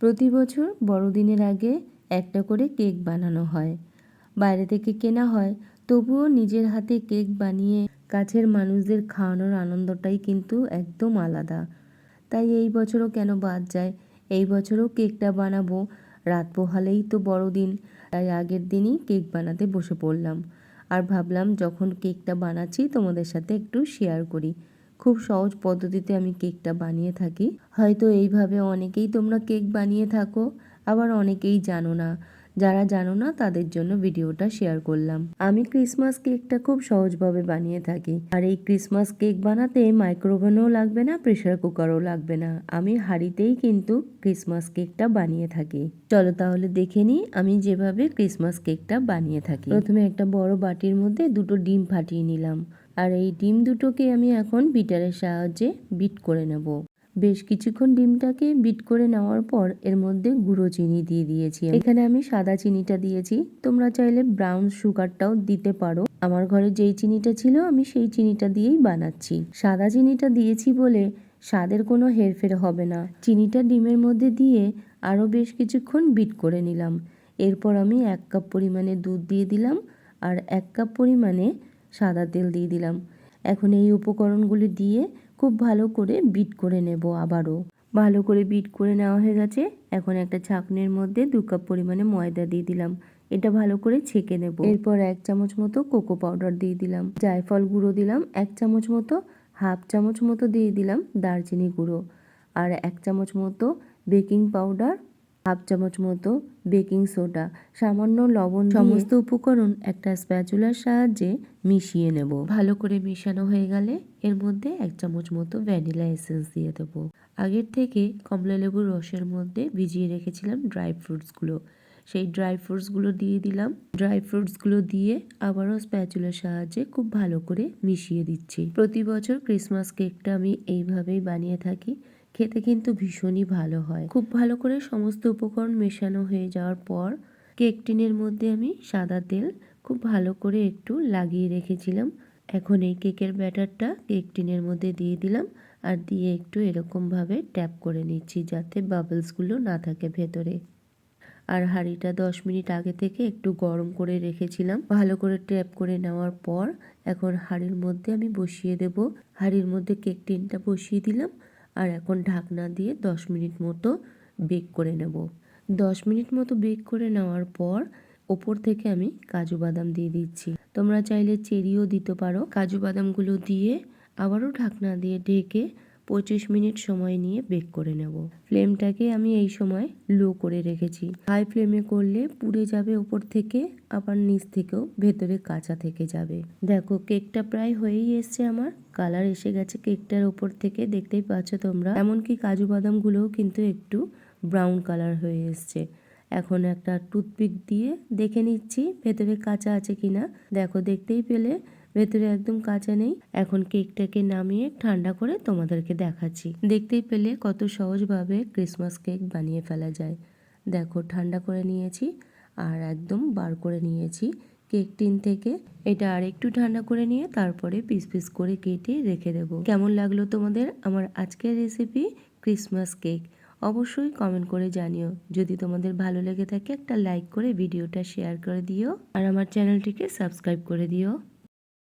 প্রতি বছর বড়দিনের আগে একটা করে কেক বানানো হয়। বাইরে থেকে কেনা হয়, তবুও নিজের হাতে কেক বানিয়ে কাছের মানুষদের খাওয়ানোর আনন্দটাই কিন্তু একদম আলাদা। তাই এই বছরও কেন বাদ যায়? এই বছরও কেকটা বানাবো। রাত পোহালেই তো বড়দিন, তাই আগের দিনই কেক বানাতে বসে পড়লাম। আর ভাবলাম যখন কেকটা বানাচ্ছি তোমাদের সাথে একটু শেয়ার করি। খুব সহজ পদ্ধতিতে আমি কেকটা বানিয়ে থাকি। হয়তো এইভাবে অনেকেই তোমরা কেক বানিয়ে থাকো, আবার অনেকেই জানো না। যারা জানো না, তাদের জন্য ভিডিওটা শেয়ার করলাম। আমি ক্রিসমাস কেকটা খুব সহজভাবে বানিয়ে থাকি। আর এই ক্রিসমাস কেক বানাতে মাইক্রোওভেনও লাগবে না প্রেশার কুকারও লাগবে না। আমি হাঁড়িতেই কিন্তু ক্রিসমাস কেকটা বানিয়ে থাকি। চলো তাহলে দেখে নিই, আমি যেভাবে ক্রিসমাস কেকটা বানিয়ে থাকি। প্রথমে একটা বড় বাটির মধ্যে দুটো ডিম ফাটিয়ে নিলাম। আর এই ডিম দুটোকে আমি এখন বিটারের সাহায্যে বিট করে নেব। বেশ কিছুক্ষণ ডিমটাকে বিট করে নেওয়ার পর এর মধ্যে গুঁড়ো চিনি দিয়ে দিয়েছি এখানে আমি সাদা চিনিটা দিয়েছি। তোমরা চাইলে ব্রাউন সুগারটাও দিতে পারো। আমার ঘরে যেই চিনিটা ছিল, আমি সেই চিনিটা দিয়েই বানাচ্ছি। সাদা চিনিটা দিয়েছি বলে স্বাদের কোনো হেরফের হবে না। চিনিটা ডিমের মধ্যে দিয়ে আরও বেশ কিছুক্ষণ বিট করে নিলাম। এরপর আমি এক কাপ পরিমাণে দুধ দিয়ে দিলাম আর এক কাপ পরিমাণে সাদা তেল দিয়ে দিলাম। এখন এই উপকরণগুলি দিয়ে খুব ভালো করে বিট করে নেব আবারও। ভালো করে বিট করে নেওয়া হয়ে গেছে। এখন একটা ছাঁকনির মধ্যে দু কাপ পরিমাণে ময়দা দিয়ে দিলাম। এটা ভালো করে ছেঁকে নেব। এরপর এক চামচ মতো কোকো পাউডার দিয়ে দিলাম। জায়ফল গুঁড়ো দিলাম। এক চামচ মতো, হাফ চামচ মতো দিয়ে দিলাম দারচিনি গুঁড়ো। আর এক চামচ মতো বেকিং পাউডার হাফ চামচ মতো বেকিং সোডা সামান্য লবণ সমস্ত উপকরণ একটা স্প্যাচুলার সাহায্যে মিশিয়ে নেব। ভালো করে মিশানো হয়ে গেলে এর মধ্যে এক চামচ মতো ভ্যানিলা এসেন্স দিয়ে দেবো। আগের থেকে কমলা লেবুর রসের মধ্যে ভিজিয়ে রেখেছিলাম ড্রাই ফ্রুটসগুলো সেই ড্রাই ফ্রুটসগুলো দিয়ে দিলাম। ড্রাই ফ্রুটসগুলো দিয়ে আবারও স্প্যাচুলার সাহায্যে খুব ভালো করে মিশিয়ে দিচ্ছি। প্রতি বছর ক্রিসমাস কেকটা আমি এইভাবেই বানিয়ে থাকি। খেতে কিন্তু ভীষণই ভালো হয়। খুব ভালো করে সমস্ত উপকরণ মেশানো হয়ে যাওয়ার পর কেক টিনের মধ্যে আমি সাদা তেল খুব ভালো করে একটু লাগিয়ে রেখেছিলাম। এখন এই কেকের ব্যাটারটা কেক টিনের মধ্যে দিয়ে দিলাম আর দিয়ে একটু এরকমভাবে ট্যাপ করে নিচ্ছি যাতে বাবলসগুলো না থাকে ভেতরে। আর হাঁড়িটা দশ মিনিট আগে থেকে একটু গরম করে রেখেছিলাম। ভালো করে ট্যাপ করে নেওয়ার পর এখন হাঁড়ির মধ্যে আমি বসিয়ে দেব। হাঁড়ির মধ্যে কেক টিনটা বসিয়ে দিলাম। আর এখন ঢাকনা দিয়ে দশ মিনিট মতো বেক করে নেব। দশ মিনিট মতো বেক করে নেওয়ার পর ওপর থেকে আমি কাজু বাদাম দিয়ে দিচ্ছি। তোমরা চাইলে চেরিও দিতে পারো। কাজু বাদামগুলো দিয়ে আবারও ঢাকনা দিয়ে ঢেকে পঁচিশ মিনিট সময় নিয়ে বেক করে নেব। ফ্লেমটাকে আমি এই সময় লো করে রেখেছি। হাই ফ্লেমে করলে পুড়ে যাবে ওপর থেকে, আবার নিচ থেকেও ভেতরে কাঁচা থেকে যাবে। দেখো, কেকটা প্রায় হয়েই এসছে আমার। কালার এসে গেছে কেকটার ওপর থেকে। দেখতেই পাচ্ছ তোমরা, এমনকি কাজু বাদামগুলোও কিন্তু একটু ব্রাউন কালার হয়ে এসছে। এখন একটা টুথপিক দিয়ে দেখে নিচ্ছি, ভেতরে কাঁচা আছে কিনা। দেখো, দেখতেই পেলে ভেতরে একদম কাঁচা নেই। এখন কেকটাকে নামিয়ে ঠান্ডা করে তোমাদেরকে দেখাচ্ছি। দেখতেই পেলে কত সহজভাবে ক্রিসমাস কেক বানিয়ে ফেলা যায়। দেখো, ঠান্ডা করে নিয়েছি আর একদম বার করে নিয়েছি কেক টিন থেকে। এটা আর একটু ঠান্ডা করে নিয়ে তারপরে পিস পিস করে কেটে রেখে দেবো। কেমন লাগল তোমাদের আমার আজকের রেসিপি ক্রিসমাস কেক? অবশ্যই কমেন্ট করে জানিও। যদি তোমাদের ভালো লেগে থাকে একটা লাইক করে ভিডিওটা শেয়ার করে দিও। আর আমার চ্যানেলটিকে সাবস্ক্রাইব করে দিও।